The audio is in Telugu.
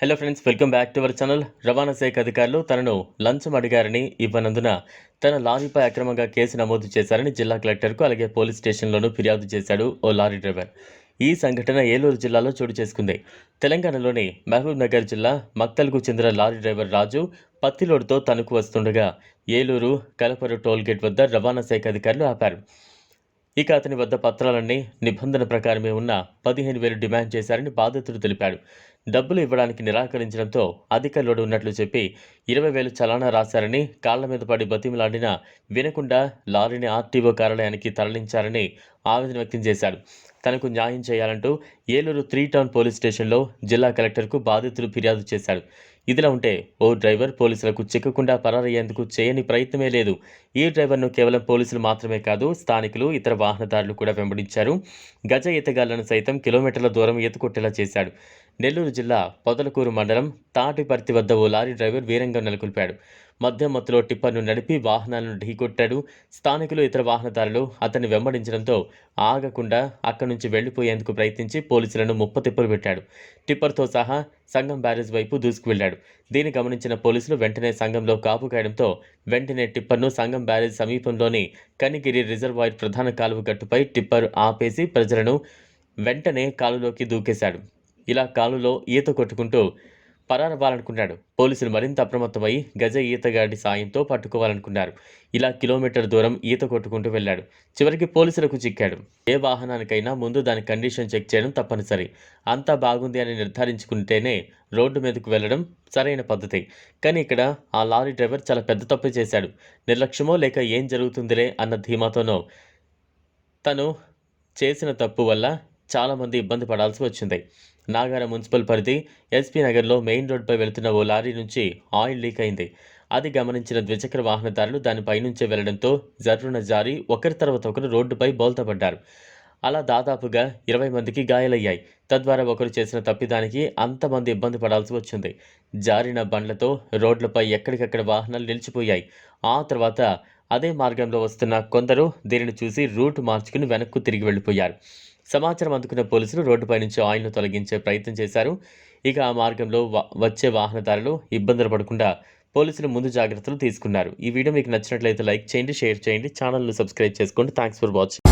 Hello friends welcome back to our channel రవాణా శాఖ అధికారులు తనను లంచం అడిగారని ఇవ్వనందున తన లారీపై అక్రమంగా కేసు నమోదు చేశారని జిల్లా కలెక్టర్కు అలాగే పోలీస్ స్టేషన్లోనూ ఫిర్యాదు చేశాడు ఓ లారీ డ్రైవర్. ఈ సంఘటన ఏలూరు జిల్లాలో చోటు చేసుకుంది. తెలంగాణలోని మహబూబ్ నగర్ జిల్లా మక్తల్కు చెందిన లారీ డ్రైవర్ రాజు పత్తిలోడుతో తణుకు వస్తుండగా ఏలూరు కలపరు టోల్గేట్ వద్ద రవాణా శాఖ అధికారులు ఆపారు. ఇక అతని వద్ద పత్రాలన్నీ నిబంధన ప్రకారమే ఉన్న పదిహేను వేలు డిమాండ్ చేశారని బాధితుడు తెలిపాడు. డబ్బులు ఇవ్వడానికి నిరాకరించడంతో అధిక లోడు ఉన్నట్లు చెప్పి ఇరవై వేలు చలానా రాశారని కాళ్ళ మీద పడి బతిమలాడినా వినకుండా లారీని ఆర్టీఓ కార్యాలయానికి తరలించారని ఆవేదన వ్యక్తం చేశాడు. తనకు న్యాయం చేయాలంటూ ఏలూరు త్రీ టౌన్ పోలీస్ స్టేషన్లో జిల్లా కలెక్టర్కు బాధితుడు ఫిర్యాదు చేశాడు ఇదిలా ఉంటే ఓ డ్రైవర్ పోలీసులకు చిక్కకుండా పరారయ్యేందుకు చేయని ప్రయత్నమే లేదు. ఈ డ్రైవర్ను కేవలం పోలీసులు మాత్రమే కాదు స్థానికులు ఇతర వాహనదారులు కూడా వెంబడించారు. గజ ఈతగాళ్ళను సైతం కిలోమీటర్ల దూరం ఈతకొట్టేలా చేశాడు. నెల్లూరు జిల్లా పొదలకూరు మండలం తాటిపర్తి వద్ద ఓ లారీ డ్రైవర్ వీరంగం నెలకొల్పాడు. మధ్య మత్తులో టిప్పర్ను నడిపి వాహనాలను ఢీకొట్టాడు. స్థానికులు ఇతర వాహనదారులు అతన్ని వెంబడించడంతో ఆగకుండా అక్కడి నుంచి వెళ్ళిపోయేందుకు ప్రయత్నించి పోలీసులను ముప్పతిప్పలు పెట్టాడు. టిప్పర్తో సహా సంఘం బ్యారేజ్ వైపు దూసుకువెళ్ళాడు దీన్ని గమనించిన పోలీసులు వెంటనే సంఘంలో కాపు కాయడంతో వెంటనే టిప్పర్ను సంఘం బ్యారేజ్ సమీపంలోని కనిగిరి రిజర్వాయర్ ప్రధాన కాలువ గట్టుపై టిప్పర్ ఆపేసి ప్రజలను వెంటనే కాలువలోకి దూకేశాడు. ఇలా కాలులో ఈత కొట్టుకుంటూ పరారవ్వాలనుకున్నాడు. పోలీసులు మరింత అప్రమత్తమై గజ ఈతగాడి సాయంతో పట్టుకోవాలనుకున్నారు. ఇలా కిలోమీటర్ దూరం ఈత కొట్టుకుంటూ వెళ్ళాడు. చివరికి పోలీసులకు చిక్కాడు. ఏ వాహనానికైనా ముందు దాని కండిషన్ చెక్ చేయడం తప్పనిసరి. అంతా బాగుంది అని నిర్ధారించుకుంటేనే రోడ్డు మీదకు వెళ్ళడం సరైన పద్ధతి. కానీ ఇక్కడ ఆ లారీ డ్రైవర్ చాలా పెద్ద తప్పు చేశాడు. నిర్లక్ష్యమో లేక ఏం జరుగుతుందిలే అన్న ధీమాతోనో తను చేసిన తప్పు వల్ల చాలామంది ఇబ్బంది పడాల్సి వచ్చింది. నాగార మున్సిపల్ పరిధి ఎస్పీ నగర్లో మెయిన్ రోడ్పై వెళుతున్న ఓ లారీ నుంచి ఆయిల్ లీక్ అయింది. అది గమనించిన ద్విచక్ర వాహనదారులు దానిపై నుంచే వెళ్ళడంతో జర్రున జారి ఒకరి తర్వాత ఒకరు రోడ్డుపై బోల్తపడ్డారు. అలా దాదాపుగా ఇరవై మందికి గాయాలయ్యాయి. తద్వారా ఒకరు చేసిన తప్పిదానికి అంతమంది ఇబ్బంది పడాల్సి వచ్చింది. జారిన బండ్లతో రోడ్లపై ఎక్కడికక్కడ వాహనాలు నిలిచిపోయాయి. ఆ తర్వాత అదే మార్గంలో వస్తున్న కొందరు దీనిని చూసి రూట్ మార్చుకుని వెనక్కు తిరిగి వెళ్ళిపోయారు. సమాచారం అందుకున్న పోలీసులు రోడ్డుపై నుంచి ఆయిల్ను తొలగించే ప్రయత్నం చేశారు. ఇక ఆ మార్గంలో వ- వచ్చే వాహనదారులు ఇబ్బందులు పడకుండా పోలీసులు ముందు జాగ్రత్తలు తీసుకున్నారు. ఈ వీడియో మీకు నచ్చినట్లయితే లైక్ చేయండి షేర్ చేయండి ఛానల్ను సబ్స్క్రైబ్ చేసుకోండి. Thanks for watching